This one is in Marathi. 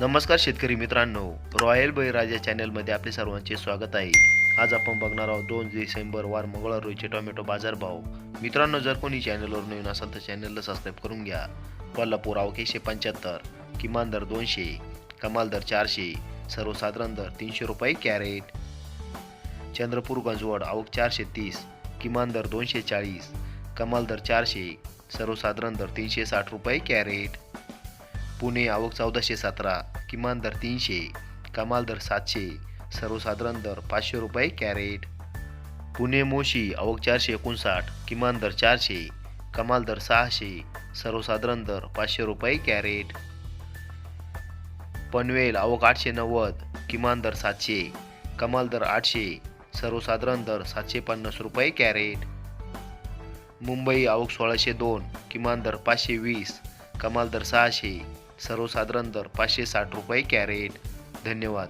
नमस्कार शेतकरी मित्रांनो. रॉयल बळीराजा चॅनलमध्ये आपले सर्वांचे स्वागत आहे. आज आपण बघणार आहोत दोन डिसेंबर वार मंगळवार रोजचे टोमॅटो बाजारभाव मित्रांनो जर कोणी चॅनलवर नवीन असाल तर चॅनलला सबस्क्राईब करून घ्या. कोल्हापूर आवक एकशे पंच्याहत्तर किमान दर दोनशे कमाल दर चारशे सर्वसाधारण दर तीनशे रुपये कॅरेट. चंद्रपूर गंजवड आवक चारशे तीस किमान दर दोनशे चाळीस कमाल दर चारशे सर्वसाधारण दर तीनशे साठ रुपये कॅरेट. पुणे आवक चौदाशे सतरा किमान दर तीनशे कमाल दर सातशे सर्वसाधारण दर पाचशे रुपये कॅरेट. पुणे मोशी आवक चारशे एकोणसाठ किमान दर चारशे कमाल दर सहाशे सर्वसाधारण दर पाचशे रुपये कॅरेट. पनवेल आवक आठशे नव्वद किमान दर सातशे कमाल दर आठशे सर्वसाधारण दर सातशे पन्नास रुपये कॅरेट. मुंबई आवक सोळाशे दोन किमान दर पाचशे वीस कमाल दर सहाशे सर्वसाधारण दर पाचशे साठ रुपये कॅरेट. धन्यवाद.